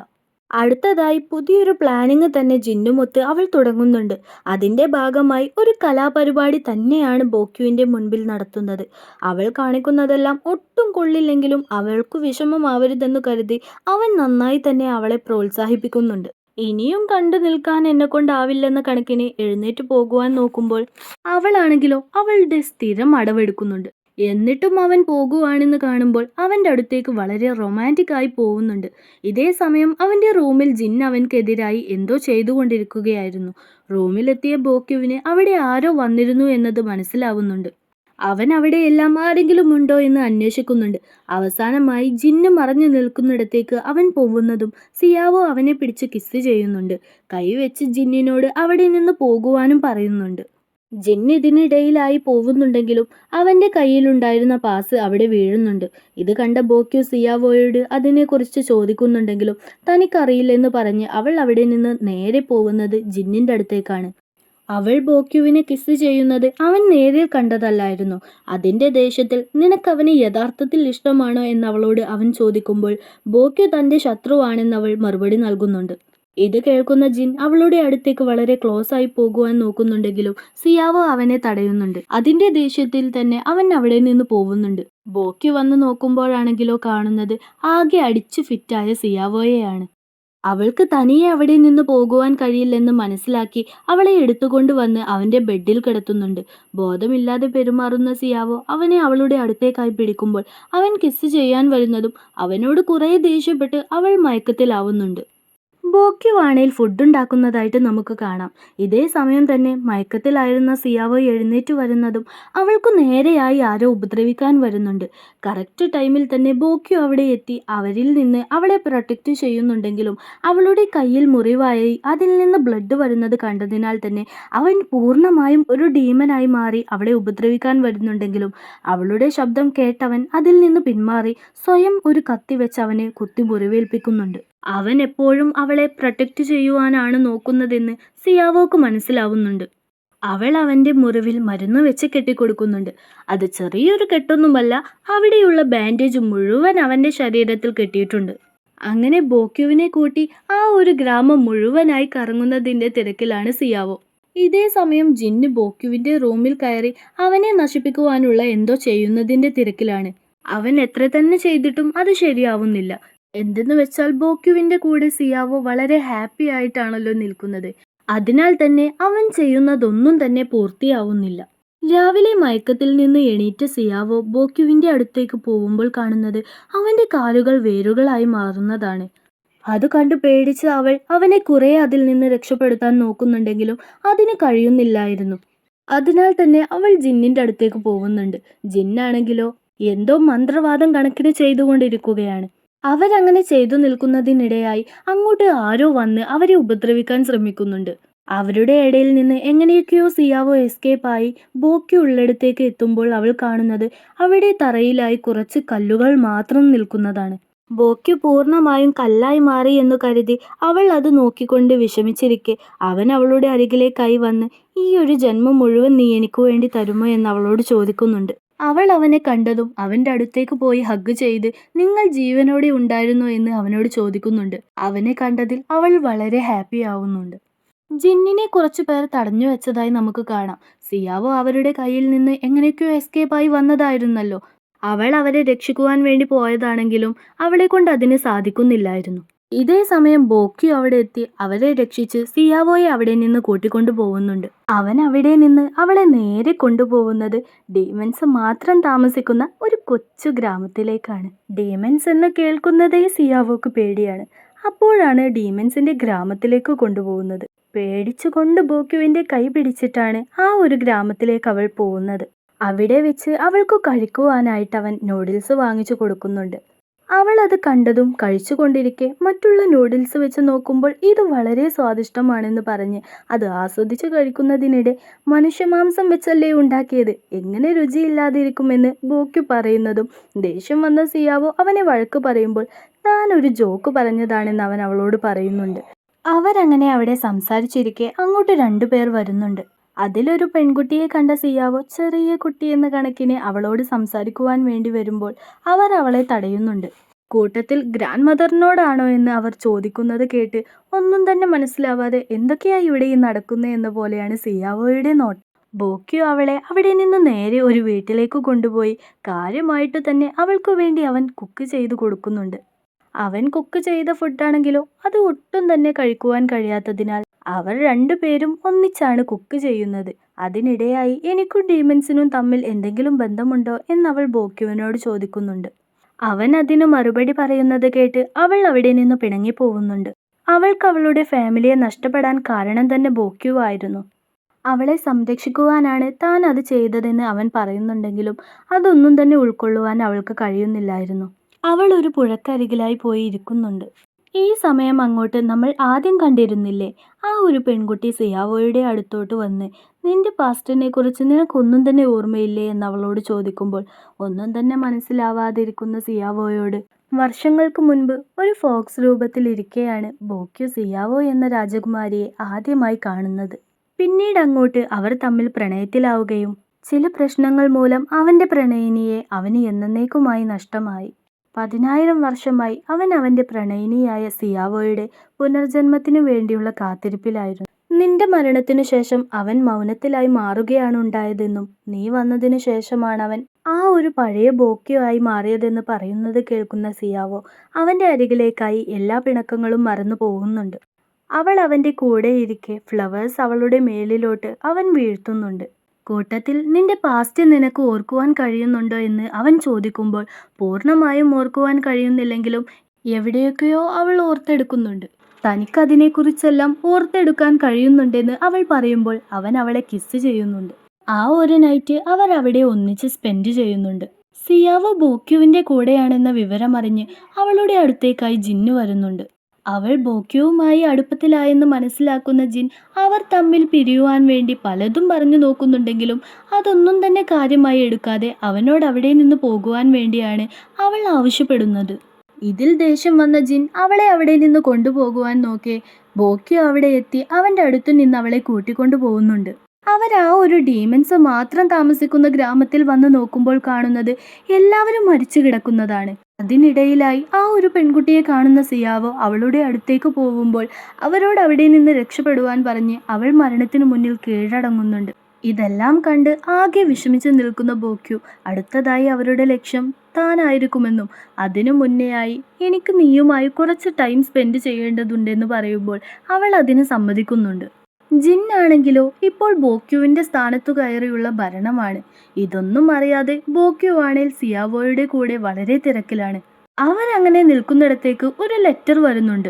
അടുത്തതായി പുതിയൊരു പ്ലാനിങ് തന്നെ ജിന്നുമൊത്ത് അവൾ തുടങ്ങുന്നുണ്ട്. അതിന്റെ ഭാഗമായി ഒരു കലാപരിപാടി തന്നെയാണ് ബോക്യുവിന്റെ മുൻപിൽ നടത്തുന്നത്. അവൾ കാണിക്കുന്നതെല്ലാം ഒട്ടും കൊള്ളില്ലെങ്കിലും അവൾക്ക് വിഷമമാവരുതെന്ന് കരുതി അവൻ നന്നായി തന്നെ അവളെ പ്രോത്സാഹിപ്പിക്കുന്നുണ്ട്. ഇനിയും കണ്ടു നിൽക്കാൻ എന്നെ കൊണ്ടാവില്ലെന്ന കണക്കിന് എഴുന്നേറ്റ് പോകുവാൻ നോക്കുമ്പോൾ അവളാണെങ്കിലോ അവളുടെ സ്ഥിരം അടവെടുക്കുന്നുണ്ട്. എന്നിട്ടും അവൻ പോകുവാണെന്ന് കാണുമ്പോൾ അവന്റെ അടുത്തേക്ക് വളരെ റൊമാന്റിക് ആയി പോകുന്നുണ്ട്. ഇതേ സമയം അവന്റെ റൂമിൽ ജിൻ അവൻക്കെതിരായി എന്തോ ചെയ്തുകൊണ്ടിരിക്കുകയായിരുന്നു. റൂമിലെത്തിയ ബോക്യുവിന് അവിടെ ആരോ വന്നിരുന്നു എന്നത് മനസ്സിലാവുന്നുണ്ട്. അവൻ അവിടെയെല്ലാം ആരെങ്കിലും ഉണ്ടോ എന്ന് അന്വേഷിക്കുന്നുണ്ട്. അവസാനമായി ജിന്ന് മറഞ്ഞു നിൽക്കുന്നിടത്തേക്ക് അവൻ പോകുന്നതും സിയാവോ അവനെ പിടിച്ച് കിസ് ചെയ്യുന്നുണ്ട്. കൈവെച്ച് ജിന്നിനോട് അവിടെ നിന്ന് പോകുവാനും പറയുന്നുണ്ട്. ജിൻ ഇതിനിടയിലായി പോകുന്നുണ്ടെങ്കിലും അവന്റെ കയ്യിലുണ്ടായിരുന്ന പാസ് അവിടെ വീഴുന്നുണ്ട്. ഇത് കണ്ട ബോക്യു സിയാവോയോട് അതിനെക്കുറിച്ച് ചോദിക്കുന്നുണ്ടെങ്കിലും തനിക്കറിയില്ലെന്ന് പറഞ്ഞ് അവൾ അവിടെ നിന്ന് നേരെ പോകുന്നത് ജിന്നിന്റെ അടുത്തേക്കാണ്. അവൾ ബോക്യുവിനെ കിസ് ചെയ്യുന്നത് അവൻ നേരിൽ കണ്ടതല്ലായിരുന്നു. അതിന്റെ ദേഷ്യത്തിൽ നിനക്കവനെ യഥാർത്ഥത്തിൽ ഇഷ്ടമാണോ? എന്ന് അവളോട് അവൻ ചോദിക്കുമ്പോൾ ബോക്യു ശത്രുവാണെന്ന് അവൾ മറുപടി നൽകുന്നുണ്ട്. ഇത് കേൾക്കുന്ന ജിൻ അവളുടെ അടുത്തേക്ക് വളരെ ക്ലോസ് ആയി പോകുവാൻ നോക്കുന്നുണ്ടെങ്കിലും സിയാവോ അവനെ തടയുന്നുണ്ട്. അതിന്റെ ദേഷ്യത്തിൽ തന്നെ അവൻ അവിടെ നിന്ന് പോകുന്നുണ്ട്. ബോക്കി വന്ന് നോക്കുമ്പോഴാണെങ്കിലോ കാണുന്നത് ആകെ അടിച്ചു ഫിറ്റായ സിയാവോയെയാണ്. അവൾക്ക് തനിയെ അവിടെ നിന്ന് പോകുവാൻ കഴിയില്ലെന്ന് മനസ്സിലാക്കി അവളെ എടുത്തുകൊണ്ട് വന്ന് അവന്റെ ബെഡിൽ കിടത്തുന്നുണ്ട്. ബോധമില്ലാതെ പെരുമാറുന്ന സിയാവോ അവനെ അവളുടെ അടുത്തേക്കായി പിടിക്കുമ്പോൾ അവൻ കിസ് ചെയ്യാൻ വരുന്നതും അവനോട് കുറേ ദേഷ്യപ്പെട്ട് അവൾ മയക്കത്തിലാവുന്നുണ്ട്. ബോക്യുവാണയിൽ ഫുഡ് ഉണ്ടാക്കുന്നതായിട്ട് നമുക്ക് കാണാം. ഇതേ സമയം തന്നെ മയക്കത്തിലായിരുന്ന സിയാവോ എഴുന്നേറ്റ് വരുന്നതും അവൾക്ക് നേരെയായി ആരോ ഉപദ്രവിക്കാൻ വരുന്നുണ്ട്. കറക്റ്റ് ടൈമിൽ തന്നെ ബോക്യു അവിടെ എത്തി. അവരിൽ നിന്ന് അവളെ പ്രൊട്ടക്റ്റ് ചെയ്യുന്നുണ്ടെങ്കിലും അവളുടെ കയ്യിൽ മുറിവായി അതിൽ നിന്ന് ബ്ലഡ് വരുന്നത് കണ്ടതിനാൽ തന്നെ അവൻ പൂർണമായും ഒരു ഡീമനായി മാറി അവളെ ഉപദ്രവിക്കാൻ വരുന്നുണ്ടെങ്കിലും അവളുടെ ശബ്ദം കേട്ടവൻ അതിൽ നിന്ന് പിന്മാറി സ്വയം ഒരു കത്തി വെച്ച് അവനെ കുത്തി മുറിവേൽപ്പിക്കുന്നുണ്ട് അവൻ എപ്പോഴും അവളെ പ്രൊട്ടക്റ്റ് ചെയ്യുവാനാണ് നോക്കുന്നതെന്ന് സിയാവോക്ക് മനസ്സിലാവുന്നുണ്ട്. അവൾ അവന്റെ മുറിവിൽ മരുന്ന് വെച്ച് കെട്ടിക്കൊടുക്കുന്നുണ്ട്. അത് ചെറിയൊരു കെട്ടൊന്നുമല്ല അവിടെയുള്ള ബാൻഡേജ് മുഴുവൻ അവന്റെ ശരീരത്തിൽ കെട്ടിയിട്ടുണ്ട്. അങ്ങനെ ബോക്യുവിനെ കൂട്ടി ആ ഒരു ഗ്രാമം മുഴുവനായി കറങ്ങുന്നതിന്റെ തിരക്കിലാണ് സിയാവോ. ഇതേ സമയം ജിന്ന് ബോക്യുവിന്റെ റൂമിൽ കയറി അവനെ നശിപ്പിക്കുവാനുള്ള എന്തോ ചെയ്യുന്നതിന്റെ തിരക്കിലാണ്. അവൻ എത്ര തന്നെ ചെയ്തിട്ടും അത് ശരിയാവുന്നില്ല. എന്തെന്ന് വെച്ചാൽ ബോക്യുവിന്റെ കൂടെ സിയാവോ വളരെ ഹാപ്പി ആയിട്ടാണല്ലോ നിൽക്കുന്നത്. അതിനാൽ തന്നെ അവൻ ചെയ്യുന്നതൊന്നും തന്നെ പൂർത്തിയാവുന്നില്ല. രാവിലെ മയക്കത്തിൽ നിന്ന് എണീറ്റ സിയാവോ ബോക്യുവിന്റെ അടുത്തേക്ക് പോകുമ്പോൾ കാണുന്നത് അവന്റെ കാലുകൾ വേരുകളായി മാറുന്നതാണ്. അത് കണ്ടു പേടിച്ച് അവൾ അവനെ കുറെ അതിൽ നിന്ന് രക്ഷപ്പെടുത്താൻ നോക്കുന്നുണ്ടെങ്കിലും അതിന് കഴിയുന്നില്ലായിരുന്നു. അതിനാൽ തന്നെ അവൾ ജിന്നിന്റെ അടുത്തേക്ക് പോകുന്നുണ്ട്. ജിന്നാണെങ്കിലോ എന്തോ മന്ത്രവാദം കണക്കിന് ചെയ്തുകൊണ്ടിരിക്കുകയാണ്. അവരങ്ങനെ ചെയ്തു നിൽക്കുന്നതിനിടെയായി അങ്ങോട്ട് ആരോ വന്ന് അവരെ ഉപദ്രവിക്കാൻ ശ്രമിക്കുന്നുണ്ട്. അവരുടെ ഇടയിൽ നിന്ന് എങ്ങനെയൊക്കെയോ സിയാവോ എസ്കേപ്പ് ആയി ബോക്കി ഉള്ളിടത്തേക്ക് എത്തുമ്പോൾ അവൾ കാണുന്നത് അവിടെ തറയിലായി കുറച്ച് കല്ലുകൾ മാത്രം നിൽക്കുന്നതാണ്. ബോക്കി പൂർണമായും കല്ലായി മാറി എന്ന് കരുതി അവൾ അത് നോക്കിക്കൊണ്ട് വിഷമിച്ചിരിക്കെ അവൻ അവളുടെ അരികിലേക്കായി വന്ന് ഈ ഒരു ജന്മം മുഴുവൻ നീ എനിക്ക് വേണ്ടി തരുമോ? എന്ന് അവളോട് ചോദിക്കുന്നുണ്ട്. അവൾ അവനെ കണ്ടതും അവന്റെ അടുത്തേക്ക് പോയി ഹഗ് ചെയ്ത് നിങ്ങൾ ജീവനോടെ ഉണ്ടായിരുന്നോ എന്ന് അവനോട് ചോദിക്കുന്നുണ്ട്. അവനെ കണ്ടതിൽ അവൾ വളരെ ഹാപ്പി ആവുന്നുണ്ട്. ജിന്നിനെ കുറച്ചു പേർ തടഞ്ഞു വെച്ചതായി നമുക്ക് കാണാം. സിയാവോ അവരുടെ കയ്യിൽ നിന്ന് എങ്ങനെയൊക്കെയോ എസ്കേപ്പായി വന്നതായിരുന്നല്ലോ. അവൾ അവരെ രക്ഷിക്കുവാൻ വേണ്ടി പോയതാണെങ്കിലും അവളെ കൊണ്ട് അതിന് സാധിക്കുന്നില്ലായിരുന്നു. ഇതേ സമയം ബോക്കി അവിടെ എത്തി അവരെ രക്ഷിച്ച് സിയാവോയെ അവിടെ നിന്ന് കൂട്ടിക്കൊണ്ടു പോകുന്നുണ്ട്. അവൻ അവിടെ നിന്ന് അവളെ നേരെ കൊണ്ടുപോകുന്നത് ഡീമൻസ് മാത്രം താമസിക്കുന്ന ഒരു കൊച്ചു ഗ്രാമത്തിലേക്കാണ്. ഡീമൻസ് എന്ന് കേൾക്കുന്നതേ സിയാവോക്ക് പേടിയാണ്. അപ്പോഴാണ് ഡീമൻസിന്റെ ഗ്രാമത്തിലേക്ക് കൊണ്ടുപോകുന്നത്. പേടിച്ചുകൊണ്ട് ബോക്യുവിന്റെ കൈ പിടിച്ചിട്ടാണ് ആ ഒരു ഗ്രാമത്തിലേക്ക് അവൾ പോകുന്നത്. അവിടെ വെച്ച് അവൾക്ക് കഴിക്കുവാനായിട്ട് അവൻ നൂഡിൽസ് വാങ്ങിച്ചു കൊടുക്കുന്നുണ്ട്. അവൾ അത് കണ്ടതും കഴിച്ചുകൊണ്ടിരിക്കെ മറ്റുള്ള നൂഡിൽസ് വെച്ച് നോക്കുമ്പോൾ ഇത് വളരെ സ്വാദിഷ്ടമാണെന്ന് പറഞ്ഞ് അത് ആസ്വദിച്ച് കഴിക്കുന്നതിനിടെ മനുഷ്യമാംസം വെച്ചല്ലേ ഉണ്ടാക്കിയത്? എങ്ങനെ രുചിയില്ലാതിരിക്കുമെന്ന് ബോക്കി പറയുന്നതും ദേഷ്യം വന്ന സിയാവോ അവനെ വഴക്ക് പറയുമ്പോൾ താൻ ഒരു ജോക്ക് പറഞ്ഞതാണെന്ന് അവൻ അവളോട് പറയുന്നുണ്ട്. അവരങ്ങനെ അവിടെ സംസാരിച്ചിരിക്കെ അങ്ങോട്ട് രണ്ടുപേർ വരുന്നുണ്ട്. അതിലൊരു പെൺകുട്ടിയെ കണ്ട സിയാവോ ചെറിയ കുട്ടി എന്ന കണക്കിന് അവളോട് സംസാരിക്കുവാൻ വേണ്ടി വരുമ്പോൾ അവർ അവളെ തടയുന്നുണ്ട്. കൂട്ടത്തിൽ ഗ്രാൻഡ് മദറിനോടാണോ എന്ന് അവർ ചോദിക്കുന്നത് കേട്ട് ഒന്നും തന്നെ മനസ്സിലാവാതെ എന്തൊക്കെയാ ഇവിടെ ഈ നടക്കുന്നത് എന്ന പോലെയാണ് സിയാവോയുടെ നോട്ടം. ബോക്കിയോ അവളെ അവിടെ നിന്ന് നേരെ ഒരു വീട്ടിലേക്ക് കൊണ്ടുപോയി കാര്യമായിട്ട് തന്നെ അവൾക്ക് വേണ്ടി അവൻ കുക്ക് ചെയ്തു കൊടുക്കുന്നുണ്ട്. അവൻ കുക്ക് ചെയ്ത ഫുഡാണെങ്കിലോ അത് ഒട്ടും തന്നെ കഴിക്കുവാൻ കഴിയാത്തതിനാൽ അവർ രണ്ടുപേരും ഒന്നിച്ചാണ് കുക്ക് ചെയ്യുന്നത്. അതിനിടെയായി എനിക്കും ഡീമൻസിനും തമ്മിൽ എന്തെങ്കിലും ബന്ധമുണ്ടോ എന്നവൾ ബോക്യുവിനോട് ചോദിക്കുന്നുണ്ട്. അവൻ അതിനു മറുപടി പറയുന്നത് കേട്ട് അവൾ അവിടെ നിന്ന് പിണങ്ങിപ്പോവുന്നുണ്ട്. അവൾക്ക് അവളുടെ ഫാമിലിയെ നഷ്ടപ്പെടാൻ കാരണം തന്നെ ബോക്യുവായിരുന്നു അവളെ സംരക്ഷിക്കുവാനാണ് താൻ അത് ചെയ്തതെന്ന് അവൻ പറയുന്നുണ്ടെങ്കിലും അതൊന്നും തന്നെ ഉൾക്കൊള്ളുവാൻ അവൾക്ക് കഴിയുന്നില്ലായിരുന്നു. അവൾ ഒരു പുഴക്കരികിലായി പോയി ഇരിക്കുന്നുണ്ട്. ഈ സമയം അങ്ങോട്ട് നമ്മൾ ആദ്യം കണ്ടിരുന്നില്ലേ? ആ ഒരു പെൺകുട്ടി സിയാവോയുടെ അടുത്തോട്ട് വന്ന് നിന്റെ പാസ്റ്റിനെ കുറിച്ച് നിനക്കൊന്നും തന്നെ ഓർമ്മയില്ലേ? എന്ന് അവളോട് ചോദിക്കുമ്പോൾ ഒന്നും തന്നെ മനസ്സിലാവാതിരിക്കുന്ന സിയാവോയോട്. വർഷങ്ങൾക്ക് മുൻപ് ഒരു ഫോക്സ് രൂപത്തിലിരിക്കെയാണ് ബോക്യു സിയാവോ എന്ന രാജകുമാരിയെ ആദ്യമായി കാണുന്നത്. പിന്നീട് അങ്ങോട്ട് അവർ തമ്മിൽ പ്രണയത്തിലാവുകയും ചില പ്രശ്നങ്ങൾ മൂലം അവന്റെ പ്രണയിനിയെ അവന് എന്നേക്കുമായി നഷ്ടമായി. പതിനായിരം വർഷമായി അവൻ അവന്റെ പ്രണയിനിയായ സിയാവോയുടെ പുനർജന്മത്തിനു വേണ്ടിയുള്ള കാത്തിരിപ്പിലായിരുന്നു. നിന്റെ മരണത്തിനു ശേഷം അവൻ മൗനത്തിലായി മാറുകയാണ് ഉണ്ടായതെന്നും നീ വന്നതിനു ശേഷമാണ് അവൻ ആ ഒരു പഴയ ബോക്കിയായി മാറിയതെന്ന് പറയുന്നത് കേൾക്കുന്ന സിയാവോ അവന്റെ അരികിലേക്കായി എല്ലാ പിണക്കങ്ങളും മറന്നു പോകുന്നുണ്ട്. അവൾ അവന്റെ കൂടെ ഇരിക്കെ ഫ്ലവേഴ്സ് അവളുടെ മേലിലോട്ട് അവൻ വീഴ്ത്തുന്നുണ്ട്. കൂട്ടത്തിൽ നിന്റെ പാസ്റ്റ് നിനക്ക് ഓർക്കുവാൻ കഴിയുന്നുണ്ടോ എന്ന് അവൻ ചോദിക്കുമ്പോൾ പൂർണമായും ഓർക്കുവാൻ കഴിയുന്നില്ലെങ്കിലും എവിടെയൊക്കെയോ അവൾ ഓർത്തെടുക്കുന്നുണ്ട്. തനിക്കതിനെക്കുറിച്ചെല്ലാം ഓർത്തെടുക്കാൻ കഴിയുന്നുണ്ടെന്ന് അവൾ പറയുമ്പോൾ അവൻ അവളെ കിസ് ചെയ്യുന്നുണ്ട്. ആ ഒരു നൈറ്റ് അവർ അവിടെ ഒന്നിച്ച് സ്പെൻഡ് ചെയ്യുന്നുണ്ട്. സിയാവോ ബോക്യുവിന്റെ കൂടെയാണെന്ന വിവരമറിഞ്ഞ് അവളുടെ അടുത്തേക്കായി ജിന്നു വരുന്നുണ്ട്. അവൾ ബോക്യവുമായി അടുപ്പത്തിലായെന്ന് മനസ്സിലാക്കുന്ന ജിൻ അവർ തമ്മിൽ പിരിയുവാൻ വേണ്ടി പലതും പറഞ്ഞു നോക്കുന്നുണ്ടെങ്കിലും അതൊന്നും തന്നെ കാര്യമായി എടുക്കാതെ അവനോട് അവിടെ നിന്ന് പോകുവാൻ വേണ്ടിയാണ് അവൾ ആവശ്യപ്പെടുന്നത്. ഇതിൽ ദേഷ്യം വന്ന ജിൻ അവളെ അവിടെ നിന്ന് കൊണ്ടുപോകുവാൻ നോക്കെ. ബോക്യു അവിടെ എത്തി അവന്റെ അടുത്തു നിന്ന് അവളെ കൂട്ടിക്കൊണ്ടു പോകുന്നുണ്ട് അവർ ആ ഒരു ഡീമൻസ് മാത്രം താമസിക്കുന്ന ഗ്രാമത്തിൽ വന്നു നോക്കുമ്പോൾ കാണുന്നത് എല്ലാവരും മരിച്ചു കിടക്കുന്നതാണ്. അതിനിടയിലായി ആ ഒരു പെൺകുട്ടിയെ കാണുന്ന സിയാവോ അവളുടെ അടുത്തേക്ക് പോകുമ്പോൾ അവരോട് അവിടെ നിന്ന് രക്ഷപ്പെടുവാൻ പറഞ്ഞ് അവൾ മരണത്തിന് മുന്നിൽ കീഴടങ്ങുന്നുണ്ട്. ഇതെല്ലാം കണ്ട് ആകെ വിഷമിച്ച് നിൽക്കുന്ന ബോക്യു അടുത്തതായി അവരുടെ ലക്ഷ്യം താനായിരിക്കുമെന്നും അതിനു മുന്നെയായി എനിക്ക് നീയുമായി കുറച്ച് ടൈം സ്പെൻഡ് ചെയ്യേണ്ടതുണ്ടെന്ന് പറയുമ്പോൾ അവൾ അതിന് സമ്മതിക്കുന്നുണ്ട്. ജിന്നാണെങ്കിലോ ഇപ്പോൾ ബോക്യുവിന്റെ സ്ഥാനത്തു കയറിയുള്ള ഭരണമാണ്. ഇതൊന്നും അറിയാതെ ബോക്യുവാണേൽ സിയാവോയുടെ കൂടെ വളരെ തിരക്കിലാണ്. അവരങ്ങനെ നിൽക്കുന്നിടത്തേക്ക് ഒരു ലെറ്റർ വരുന്നുണ്ട്.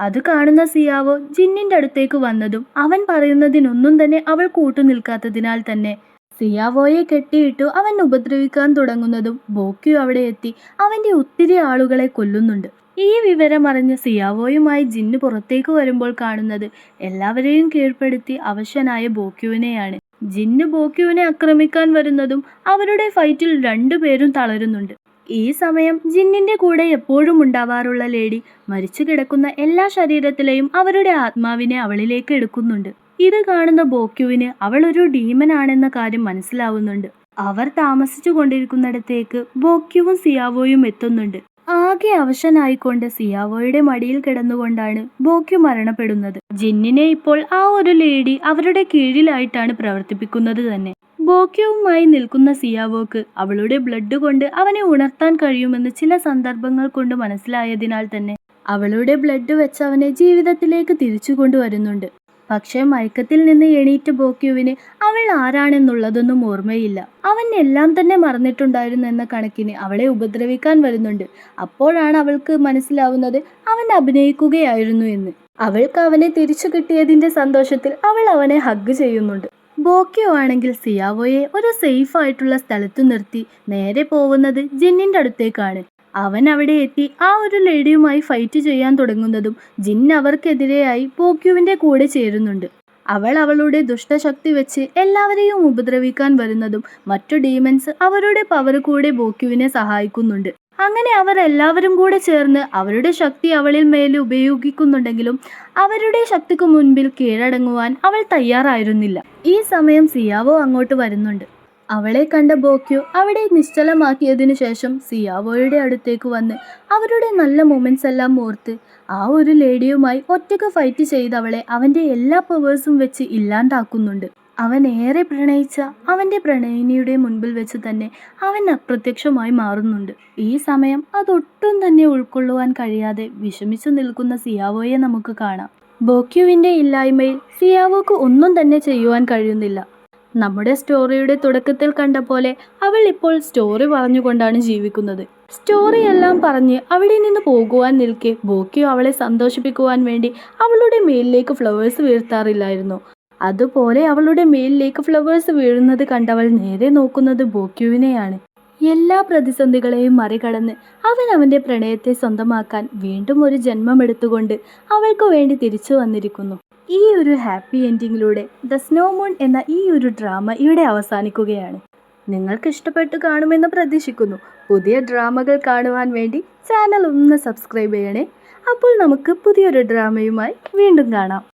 അത് കാണുന്ന സിയാവോ ജിന്നിന്റെ അടുത്തേക്ക് വന്നതും അവൻ പറയുന്നതിനൊന്നും തന്നെ അവൾ കൂട്ടു നിൽക്കാത്തതിനാൽ തന്നെ. സിയാവോയെ കെട്ടിയിട്ടു അവൻ ഉപദ്രവിക്കാൻ തുടങ്ങുന്നതും ബോക്യു അവിടെ എത്തി അവന്റെ ഒത്തിരി ആളുകളെ കൊല്ലുന്നുണ്ട്. ഈ വിവരമറിഞ്ഞ സിയാവോയുമായി ജിന്നു പുറത്തേക്ക് വരുമ്പോൾ കാണുന്നത് എല്ലാവരെയും കീഴ്പ്പെടുത്തി അവശനായ ബോക്യുവിനെയാണ്. ജിന്നു ബോക്യുവിനെ ആക്രമിക്കാൻ വരുന്നതും അവരുടെ ഫൈറ്റിൽ രണ്ടുപേരും തളരുന്നുണ്ട്. ഈ സമയം ജിന്നിന്റെ കൂടെ എപ്പോഴും ഉണ്ടാവാറുള്ള ലേഡി മരിച്ചു കിടക്കുന്ന എല്ലാ ശരീരത്തിലെയും അവരുടെ ആത്മാവിനെ അവളിലേക്ക് എടുക്കുന്നുണ്ട്. ഇത് കാണുന്ന ബോക്യുവിന് അവൾ ഒരു ഡീമൻ ആണെന്ന കാര്യം മനസ്സിലാവുന്നുണ്ട്. അവർ താമസിച്ചു കൊണ്ടിരിക്കുന്നിടത്തേക്ക് ബോക്യുവും സിയാവോയും എത്തുന്നുണ്ട്. ആകെ അവശനായിക്കൊണ്ട് സിയാവോയുടെ മടിയിൽ കിടന്നുകൊണ്ടാണ് ബോക്യു മരണപ്പെടുന്നത്. ജിന്നിനെ ഇപ്പോൾ ആ ഒരു ലേഡി അവരുടെ കീഴിലായിട്ടാണ് പ്രവർത്തിപ്പിക്കുന്നത് തന്നെ. ബോക്യവുമായി നിൽക്കുന്ന സിയാവോക്ക് അവളുടെ ബ്ലഡ് കൊണ്ട് അവനെ ഉണർത്താൻ കഴിയുമെന്ന് ചില സന്ദർഭങ്ങൾ കൊണ്ട് മനസ്സിലായതിനാൽ തന്നെ അവളുടെ ബ്ലഡ് വെച്ച് അവനെ ജീവിതത്തിലേക്ക് തിരിച്ചു കൊണ്ടുവരുന്നുണ്ട്. പക്ഷേ മയക്കത്തിൽ നിന്ന് എണീറ്റ ബോക്യുവിന് അവൾ ആരാണെന്നുള്ളതൊന്നും ഓർമ്മയില്ല. അവൻ എല്ലാം തന്നെ മറന്നിട്ടുണ്ടായിരുന്നു എന്ന കണക്കിന് അവളെ ഉപദ്രവിക്കാൻ വരുന്നുണ്ട്. അപ്പോഴാണ് അവൾക്ക് മനസ്സിലാവുന്നത് അവൻ അഭിനയിക്കുകയായിരുന്നു എന്ന്. അവൾക്ക് അവനെ തിരിച്ചു കിട്ടിയതിന്റെ സന്തോഷത്തിൽ അവൾ അവനെ ഹഗ് ചെയ്യുന്നുണ്ട്. ബോക്യോ ആണെങ്കിൽ സിയാവോയെ ഒരു സേഫ് ആയിട്ടുള്ള സ്ഥലത്ത് നിർത്തി നേരെ പോകുന്നത് ജിന്നിന്റെ അടുത്തേക്കാണ്. അവൻ അവിടെ എത്തി ആ ഒരു ലേഡിയുമായി ഫൈറ്റ് ചെയ്യാൻ തുടങ്ങുന്നതും ജിൻ അവർക്കെതിരെയായി പോക്യുവിന്റെ കൂടെ ചേരുന്നുണ്ട്. അവൾ അവളുടെ ദുഷ്ടശക്തി വെച്ച് എല്ലാവരെയും ഉപദ്രവിക്കാൻ വരുന്നതും മറ്റു ഡീമൻസ് അവരുടെ പവർ കൂടെ ബോക്യുവിനെ സഹായിക്കുന്നുണ്ട്. അങ്ങനെ അവർ എല്ലാവരും കൂടെ ചേർന്ന് അവരുടെ ശക്തി അവളിൽ മേൽ ഉപയോഗിക്കുന്നുണ്ടെങ്കിലും അവരുടെ ശക്തിക്ക് മുൻപിൽ കീഴടങ്ങുവാൻ അവൾ തയ്യാറായിരുന്നില്ല. ഈ സമയം സിയാവോ അങ്ങോട്ട് വരുന്നുണ്ട്. അവളെ കണ്ട ബോക്യോ അവിടെ നിശ്ചലമാക്കിയതിനു ശേഷം സിയാവോയുടെ അടുത്തേക്ക് വന്ന് അവരുടെ നല്ല മൊമെന്റ്സ് എല്ലാം ഓർത്ത് ആ ഒരു ലേഡിയുമായി ഒറ്റയ്ക്ക് ഫൈറ്റ് ചെയ്ത് അവളെ അവന്റെ എല്ലാ പവേഴ്സും വെച്ച് ഇല്ലാണ്ടാക്കുന്നുണ്ട്. അവൻ ഏറെ പ്രണയിച്ച അവന്റെ പ്രണയിനിയുടെ മുൻപിൽ വെച്ച് തന്നെ അവൻ അപ്രത്യക്ഷമായി മാറുന്നുണ്ട്. ഈ സമയം അതൊട്ടും തന്നെ ഉൾക്കൊള്ളുവാൻ കഴിയാതെ വിഷമിച്ചു നിൽക്കുന്ന സിയാവോയെ നമുക്ക് കാണാം. ബോക്യുവിന്റെ ഇല്ലായ്മയിൽ സിയാവോക്ക് ഒന്നും തന്നെ ചെയ്യുവാൻ കഴിയുന്നില്ല. നമ്മുടെ സ്റ്റോറിയുടെ തുടക്കത്തിൽ കണ്ട പോലെ അവൾ ഇപ്പോൾ സ്റ്റോറി പറഞ്ഞുകൊണ്ടാണ് ജീവിക്കുന്നത്. സ്റ്റോറി എല്ലാം പറഞ്ഞ് അവിടെ നിന്ന് പോകുവാൻ നിൽക്കെ ബോക്യു അവളെ സന്തോഷിപ്പിക്കുവാൻ വേണ്ടി അവളുടെ മേലിലേക്ക് ഫ്ലവേഴ്സ് വീഴ്ത്താറില്ലായിരുന്നു. അതുപോലെ അവളുടെ മേലിലേക്ക് ഫ്ലവേഴ്സ് വീഴുന്നത് കണ്ടവൾ നേരെ നോക്കുന്നത് ബോക്യുവിനെയാണ്. എല്ലാ പ്രതിസന്ധികളെയും മറികടന്ന് അവൻ അവന്റെ പ്രണയത്തെ സ്വന്തമാക്കാൻ വീണ്ടും ഒരു ജന്മമെടുത്തുകൊണ്ട് അവൾക്ക് വേണ്ടി തിരിച്ചു വന്നിരിക്കുന്നു. ഈ ഒരു ഹാപ്പി എൻഡിങ്ങിലൂടെ ദ സ്നോ മൂൺ എന്ന ഈ ഒരു ഡ്രാമ ഇവിടെ അവസാനിക്കുകയാണ്. നിങ്ങൾക്ക് ഇഷ്ടപ്പെട്ട് കാണുമെന്ന് പ്രതീക്ഷിക്കുന്നു. പുതിയ ഡ്രാമകൾ കാണുവാൻ വേണ്ടി ചാനൽ ഒന്ന് സബ്സ്ക്രൈബ് ചെയ്യണേ. അപ്പോൾ നമുക്ക് പുതിയൊരു ഡ്രാമയുമായി വീണ്ടും കാണാം.